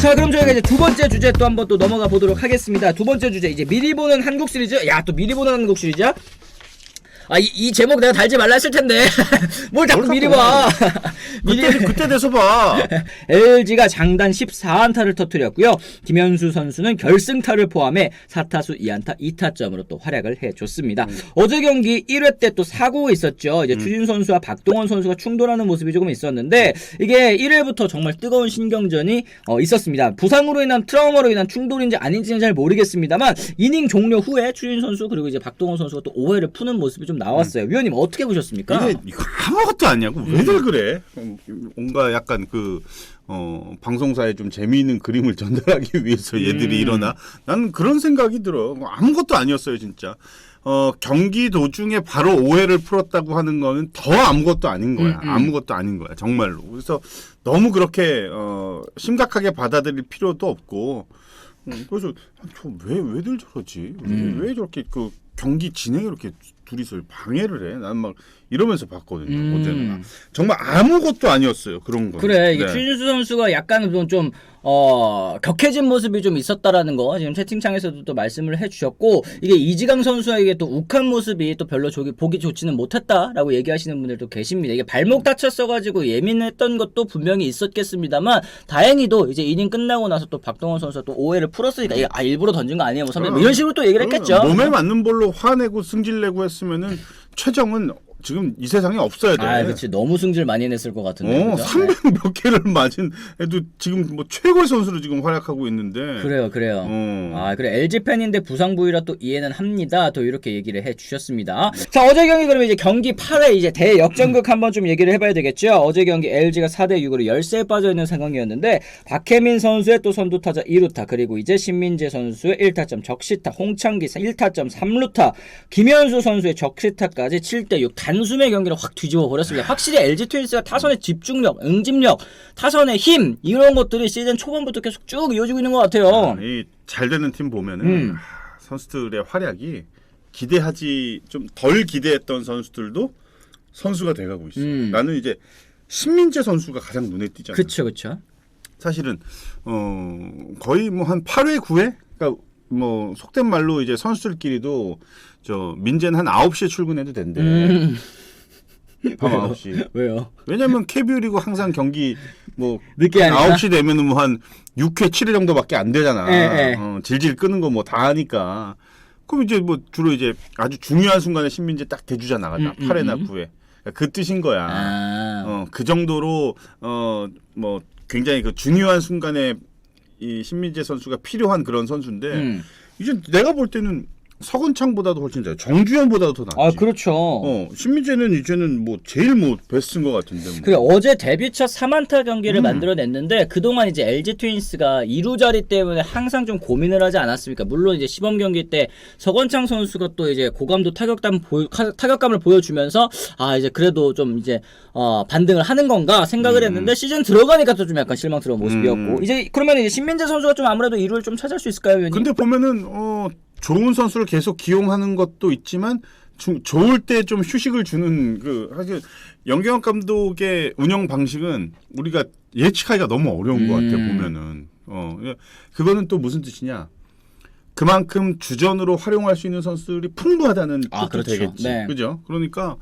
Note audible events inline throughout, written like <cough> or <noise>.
자 그럼 저희가 이제 두 번째 주제 또 한번 또 넘어가 보도록 하겠습니다. 두 번째 주제 이제 미리 보는 한국 시리즈. 야 또 미리 보는 한국 시리즈야? 아 이 이 제목 내가 달지 말라 했을 텐데 <laughs> 뭘 자꾸 뭘 미리 봐. <laughs> 그때 그때 돼서 봐. LG가 장단 14안타를 터뜨렸고요. 김현수 선수는 결승타를 포함해 4타수 2안타 2타점으로 또 활약을 해줬습니다. 어제 경기 1회 때 또 사고가 있었죠. 이제 추진 선수와 박동원 선수가 충돌하는 모습이 조금 있었는데 이게 1회부터 정말 뜨거운 신경전이 어, 있었습니다. 부상으로 인한 트라우마로 인한 충돌인지 아닌지는 잘 모르겠습니다만 이닝 종료 후에 추진 선수 그리고 이제 박동원 선수가 또 오해를 푸는 모습이 좀 나왔어요. 위원님 어떻게 보셨습니까? 이게 이거 아무것도 아니냐고 왜들 그래? 어, 뭔가 약간 그 어, 방송사에 좀 재미있는 그림을 <laughs> 전달하기 위해서 얘들이 음. 일어나. 나는 그런 생각이 들어. 뭐 아무것도 아니었어요, 진짜. 어, 경기 도중에 바로 오해를 풀었다고 하는 거는 더 아무것도 아닌 거야. 음, 음. 아무것도 아닌 거야, 정말로. 그래서 너무 그렇게 어, 심각하게 받아들일 필요도 없고. 음, 그래서 저왜 왜들 저러지? 왜, 음. 왜 저렇게 그 경기 진행에 이렇게 둘이서 방해를 해? 난 막 이러면서 봤거든요. 음. 어제는 정말 아무것도 아니었어요 그런 거. 그래 이게 네. 추진수 선수가 약간 좀 어, 격해진 모습이 좀 있었다라는 거 지금 채팅창에서도 또 말씀을 해주셨고 이게 이지강 선수에게 또 욱한 모습이 또 별로 저기 보기 좋지는 못했다라고 얘기하시는 분들도 계십니다. 이게 발목 다쳤어가지고 예민했던 것도 분명히 있었겠습니다만 다행히도 이제 이닝 끝나고 나서 또 박동원 선수가 또 오해를 풀었으니까 이게 아 일부러 던진 거 아니에요, 뭐 선배 뭐 이런 식으로 또 얘기를 했겠죠. 몸에 맞는 볼로 화내고 승질내고 했 으면은 최정은 지금 이 세상에 없어야 돼. 아, 그렇지 너무 승질 많이 냈을 것 같은데. 어, 그죠? 300몇 개를 <laughs> 맞은 애도 지금 뭐 최고의 선수로 지금 활약하고 있는데. 그래요, 그래요. 어. 아, 그래. LG 팬인데 부상 부위라 또 이해는 합니다. 또 이렇게 얘기를 해 주셨습니다. 자, 어제 경기 그러면 이제 경기 8회 이제 대역전극 한번 좀 얘기를 해봐야 되겠죠. 어제 경기 LG가 4대 6으로 열세에 빠져 있는 상황이었는데 박혜민 선수의 또 선두 타자 2루타 그리고 이제 신민재 선수의 1타점 적시타, 홍창기 1타점 3루타, 김현수 선수의 적시타까지 7대 6 단숨에 경기를 확 뒤집어 버렸습니다. 확실히 LG 트윈스가 타선의 집중력, 응집력, 타선의 힘 이런 것들이 시즌 초반부터 계속 쭉 이어지고 있는 것 같아요. 이잘 되는 팀 보면은 음. 하, 선수들의 활약이 기대하지 좀 덜 기대했던 선수들도 선수가 돼가고 있어. 음. 나는 이제 신민재 선수가 가장 눈에 띄잖아. 그쵸 그쵸. 사실은 어 거의 뭐 한 8회 9회 그러니까 뭐 속된 말로 이제 선수들끼리도 저 민재는 한 9시에 출근해도 된대. 음. 밤 9시. <laughs> 왜요? 왜냐면 KBO리고 항상 경기 뭐 늦게 한 하니까? 9시 되면은 뭐 한 6회 7회 정도밖에 안 되잖아. 예, 예. 어, 질질 끄는 거 뭐 다 하니까. 그럼 이제 뭐 주로 이제 아주 중요한 순간에 신민재 딱 대주자 나간다. 음, 음, 8회나 음. 9회. 그 뜻인 거야. 아. 어, 그 정도로 어 뭐 굉장히 그 중요한 순간에 이 신민재 선수가 필요한 그런 선수인데 음. 이제 내가 볼 때는 서건창보다도 훨씬 잘, 정주현보다도 더 낫지. 아 그렇죠. 어, 신민재는 이제는 뭐 제일 뭐 베스트인 것 같은데. 뭐. 그래 어제 데뷔 첫 3안타 경기를 음. 만들어냈는데 그동안 이제 LG 트윈스가 2루 자리 때문에 항상 좀 고민을 하지 않았습니까? 물론 이제 시범 경기 때 서건창 선수가 또 이제 고감도 타격감 보여, 카- 타격감을 보여주면서 아 이제 그래도 좀 이제 어, 반등을 하는 건가 생각을 음. 했는데 시즌 들어가니까 또 좀 약간 실망스러운 모습이었고 음. 이제 그러면 이제 신민재 선수가 좀 아무래도 2루를 좀 찾을 수 있을까요, 위원님? 근데 보면은 어 좋은 선수를 계속 기용하는 것도 있지만 주- 좋을 때 좀 휴식을 주는 그 사실 영경학 감독의 운영 방식은 우리가 예측하기가 너무 어려운 것 같아 음. 보면은 어 예. 그거는 또 무슨 뜻이냐 그만큼 주전으로 활용할 수 있는 선수들이 풍부하다는 아, 뜻도 그렇죠. 되겠지 네. 그죠 그러니까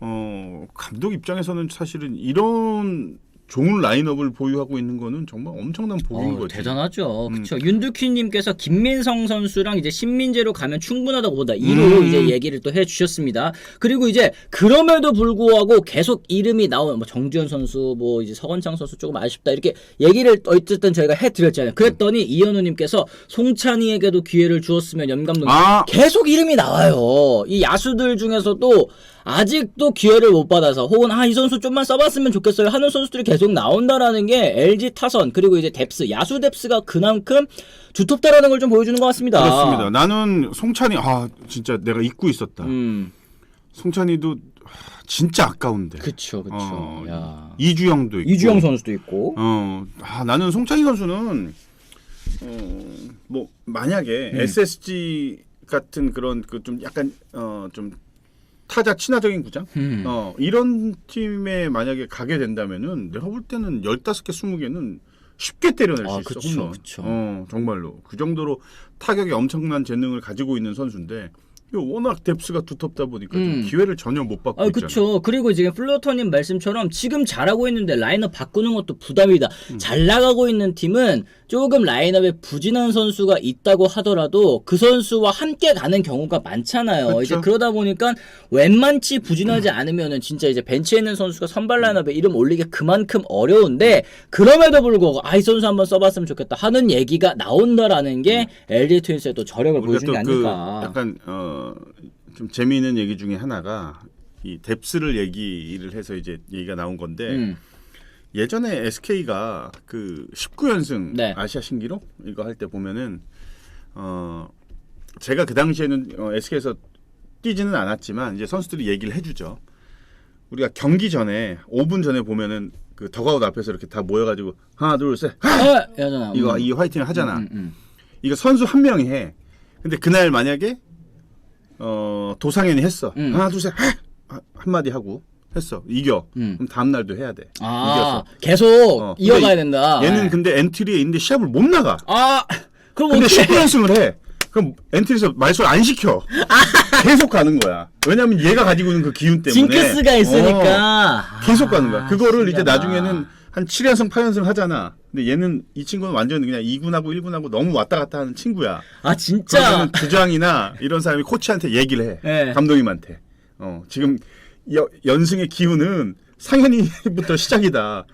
어 감독 입장에서는 사실은 이런 좋은 라인업을 보유하고 있는 거는 정말 엄청난 복인 어, 거지 대단하죠. 음. 그렇죠. 윤두키님께서 김민성 선수랑 이제 신민재로 가면 충분하다고 보다 2로 음. 이제 얘기를 또 해주셨습니다. 그리고 이제 그럼에도 불구하고 계속 이름이 나오는 뭐 정주현 선수, 뭐 이제 서건창 선수 조금 아쉽다 이렇게 얘기를 어쨌든 저희가 해드렸잖아요. 그랬더니 이현우님께서 송찬이에게도 기회를 주었으면 연 감독 아 계속 이름이 나와요. 이 야수들 중에서도 아직도 기회를 못 받아서 혹은 아 이 선수 좀만 써봤으면 좋겠어요 하는 선수들이 계속 나온다라는 게 LG 타선 그리고 이제 뎁스 야수 뎁스가 그만큼 두텁다라는 걸 좀 보여주는 것 같습니다. 그렇습니다. 나는 송찬이 아 진짜 내가 잊고 있었다. 음, 송찬이도 아, 진짜 아까운데. 그쵸, 그쵸. 어, 야. 이주영도 있고. 이주영 선수도 있고. 어, 아, 나는 송찬이 선수는 어, 뭐 만약에 음. SSG 같은 그런 그 좀 약간 어좀 타자 친화적인 구장 음. 어 이런 팀에 만약에 가게 된다면은 내가 볼 때는 15개 20개는 쉽게 때려낼 아, 수 있어. 그쵸, 홈런. 그쵸. 어, 정말로 그 정도로 타격에 엄청난 재능을 가지고 있는 선수인데 워낙 뎁스가 두텁다 보니까 좀 음. 기회를 전혀 못 받고 아. 그쵸. 그리고 지금 플로터님 말씀처럼 지금 잘하고 있는데 라인업 바꾸는 것도 부담이다. 음. 잘 나가고 있는 팀은 조금 라인업에 부진한 선수가 있다고 하더라도 그 선수와 함께 가는 경우가 많잖아요. 그쵸. 이제 그러다 보니까 웬만치 부진하지 않으면은 진짜 이제 벤치에 있는 선수가 선발 라인업에 이름 올리기 그만큼 어려운데 그럼에도 불구하고 아, 이 선수 한번 써봤으면 좋겠다 하는 얘기가 나온다라는 게 LG 트윈스의 또 저력을 보여준 게또그 아닐까. 약간 어, 좀 재미있는 얘기 중에 하나가 이 뎁스를 얘기를 해서 이제 얘기가 나온 건데 음. 예전에 SK가 그 19연승 네. 아시아 신기록 이거 할 때 보면은 어 제가 그 당시에는 어, SK에서 뛰지는 않았지만 이제 선수들이 얘기를 해주죠. 우리가 경기 전에 5분 전에 보면은 그 더가웃 앞에서 이렇게 다 모여가지고 하나 둘셋 아, 여전하. 이거 음. 이 화이팅을 하잖아. 음, 음. 이거 선수 한 명이 해. 근데 그날 만약에 어 도상현이 했어. 음. 하나 둘셋 한마디 하고 했어. 이겨. 음. 그럼 다음 날도 해야 돼. 아, 이겨서. 계속 어. 이어가야 근데 된다. 얘는 네. 근데 엔트리에 있는데 시합을 못 나가. 아, 그럼 근데 어떻게? 19연승을 해. 그럼 엔트리에서 말소 안 시켜. 계속 가는 거야. 왜냐면 얘가 가지고 있는 그 기운 때문에. 징크스가 어, 있으니까 계속 가는 거야. 아, 그거를 이제 신기하다. 나중에는 한 7연승, 8연승 하잖아. 근데 얘는 이 친구는 완전 그냥 2군하고 1군하고 너무 왔다 갔다 하는 친구야. 아 진짜. 그러면 주장이나 이런 사람이 코치한테 얘기를 해. 네. 감독님한테. 어, 지금 여- 연승의 기운은 상현이부터 시작이다.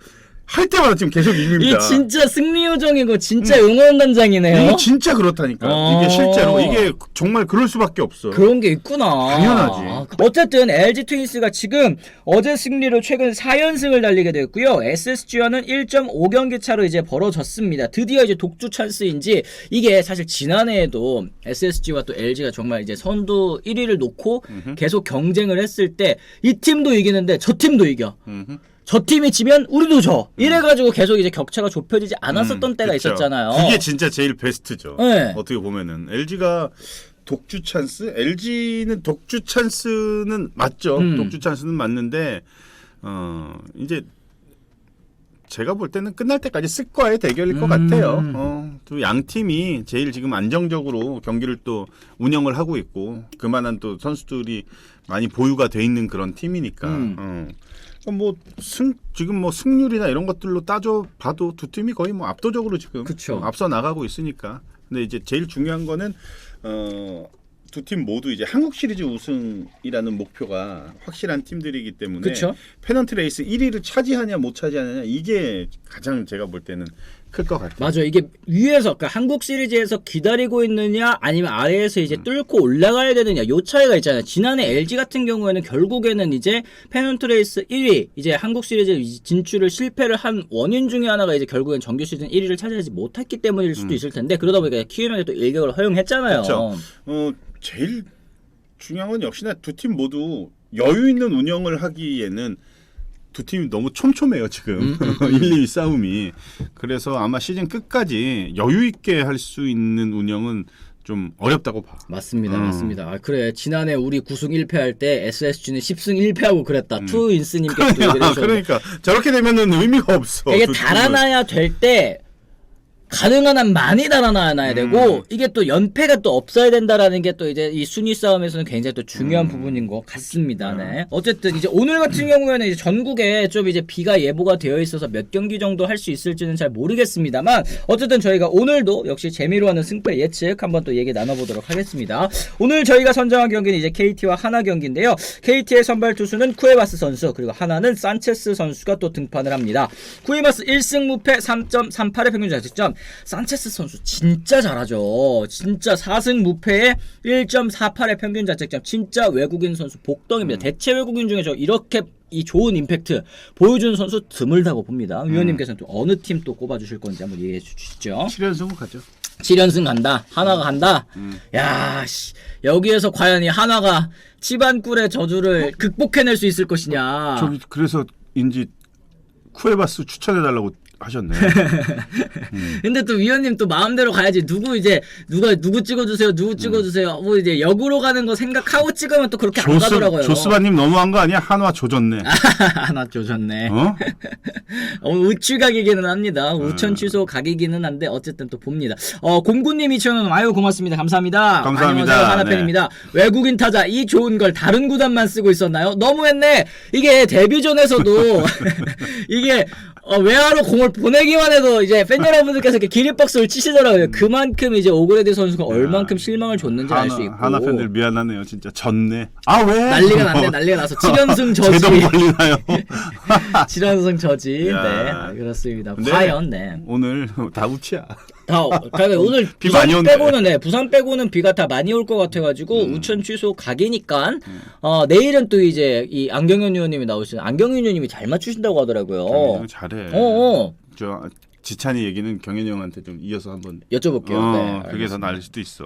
할 때마다 지금 계속 이깁니다. 이 진짜 승리 요정이고 진짜 응원단장이네요. 이게 진짜 그렇다니까. 어. 이게 실제로 이게 정말 그럴 수밖에 없어. 그런 게 있구나. 당연하지. 아, 어쨌든 LG 트윈스가 지금 어제 승리로 최근 4연승을 달리게 됐고요. SSG와는 1.5경기 차로 이제 벌어졌습니다. 드디어 이제 독주 찬스인지 이게 사실 지난해에도 SSG와 또 LG가 정말 이제 선두 1위를 놓고 계속 경쟁을 했을 때 이 팀도 이기는데 저 팀도 이겨. 저 팀이 지면 우리도 져. 이래가지고 계속 이제 격차가 좁혀지지 않았었던 음, 때가 그쵸. 있었잖아요. 그게 진짜 제일 베스트죠. 네. 어떻게 보면은 LG가 독주 찬스, LG는 독주 찬스는 맞죠. 음. 독주 찬스는 맞는데 어 이제 제가 볼 때는 끝날 때까지 쓱과의 대결일 것 음. 같아요. 어, 또양 팀이 제일 지금 안정적으로 경기를 또 운영을 하고 있고 그만한 또 선수들이 많이 보유가 돼 있는 그런 팀이니까. 음. 어. 뭐 승 지금 뭐 승률이나 이런 것들로 따져 봐도 두 팀이 거의 뭐 압도적으로 지금 그쵸. 어, 앞서 나가고 있으니까. 근데 이제 제일 중요한 거는 어, 두 팀 모두 이제 한국 시리즈 우승이라는 목표가 확실한 팀들이기 때문에 그쵸. 페넌트 레이스 1위를 차지하냐 못 차지하냐 이게 가장 제가 볼 때는 클 것 같아요. 맞아 이게 위에서 그러니까 한국 시리즈에서 기다리고 있느냐 아니면 아래에서 이제 음. 뚫고 올라가야 되느냐 요 차이가 있잖아요 지난해 LG 같은 경우에는 결국에는 이제 페넌트레이스 1위 이제 한국 시리즈 진출을 실패를 한 원인 중에 하나가 이제 결국엔 정규 시즌 1위를 차지하지 못했기 때문일 수도 있을 텐데 그러다 보니까 키움에게 또 일격을 허용했잖아요 음. 그쵸. 어, 제일 중요한 건 역시나 두 팀 모두 여유 있는 운영을 하기에는 두 팀이 너무 촘촘해요 지금 <laughs> 1, 2위 싸움이 그래서 아마 시즌 끝까지 여유 있게 할 수 있는 운영은 좀 어렵다고 봐. 맞습니다, 음. 맞습니다. 아, 그래 지난해 우리 9승 1패 할 때 SSG는 10승 1패하고 그랬다. 투인스님께서 또 얘기를 아, 해주셨는데 그러니까 저렇게 되면은 의미가 없어. 이게. 달아나야 될 때 가능한 한 많이 달아나야 음. 되고 이게 또 연패가 또 없어야 된다라는 게 또 이제 이 순위 싸움에서는 굉장히 또 음. 중요한 부분인 것 같습니다. 네. 어쨌든 이제 오늘 같은 경우에는 이제 전국에 좀 이제 비가 예보가 되어 있어서 몇 경기 정도 할 수 있을지는 잘 모르겠습니다만 어쨌든 저희가 오늘도 역시 재미로 하는 승패 예측 한번 또 얘기 나눠보도록 하겠습니다. 오늘 저희가 선정한 경기는 이제 KT와 하나 경기인데요. KT의 선발 투수는 쿠에바스 선수 그리고 하나는 산체스 선수가 또 등판을 합니다. 쿠에바스 1승 무패 3.38의 평균 자책점. 산체스 선수 진짜 잘하죠. 진짜 4승 무패에 1.48의 평균 자책점. 진짜 외국인 선수 복덩입니다. 대체 외국인 중에 저 이렇게 이 좋은 임팩트 보여주는 선수 드물다고 봅니다. 위원님께서는 또 어느 팀 또 꼽아주실 건지 한번 얘기해 주시죠. 7연승 가죠. 7연승 간다. 하나가 간다. 야, 씨. 여기에서 과연 이 하나가 치반꿀의 저주를 극복해낼 수 있을 것이냐. 저기 그래서 인지 쿠에바스 추천해 달라고 하셨네. <laughs> 근데 또 위원님 또 마음대로 가야지 누구 이제 누가 누구 찍어주세요 누구 찍어주세요 뭐 이제 역으로 가는 거 생각하고 찍으면 또 그렇게 안 가더라고요. 조스바님 너무한 거 아니야? 한화 조졌네. <laughs> 하나 조졌네. 어? <laughs> 어, 우측 각이기는 합니다. 음. 우천 취소 각이기는 한데 어쨌든 또 봅니다. 어, 공구님 2천 원 아유 고맙습니다. 감사합니다. 감사합니다. 안녕하세요. 하나팬입니다. 외국인 타자 이 좋은 걸 다른 구단만 쓰고 있었나요? 너무했네. 이게 데뷔전에서도 이게 어, 외야로 공을 보내기만 해도 이제 팬 여러분들께서 이렇게 기립박수를 치시더라고요. 그만큼 이제 오그레드 선수가 얼만큼 실망을 줬는지 알 수 있고. 하나 팬들 미안하네요. 진짜 졌네. 아 왜? 난리가 났네, 난리가 나서 <laughs> 7연승 <laughs> 저지. 제동 걸리나요? <laughs> 7연승 저지. 야. 네, 아, 그렇습니다. 근데 과연, 네. 오늘 다 우치야. 다 그러니까 오늘 비 부산 많이 온대. 빼고는 네, 부산 빼고는 비가 다 많이 올 것 같아가지고 음. 우천 취소 각이니까 어 내일은 또 이제 이 안경현 의원님이 나오시는 안경현 의원님이 잘 맞추신다고 하더라고요. 경현이 형 잘해. 어, 어. 저 지찬이 얘기는 경현이 형한테 좀 이어서 한번. 여쭤볼게요. 어, 네, 그게 더 알겠습니다. 나을 수도 있어.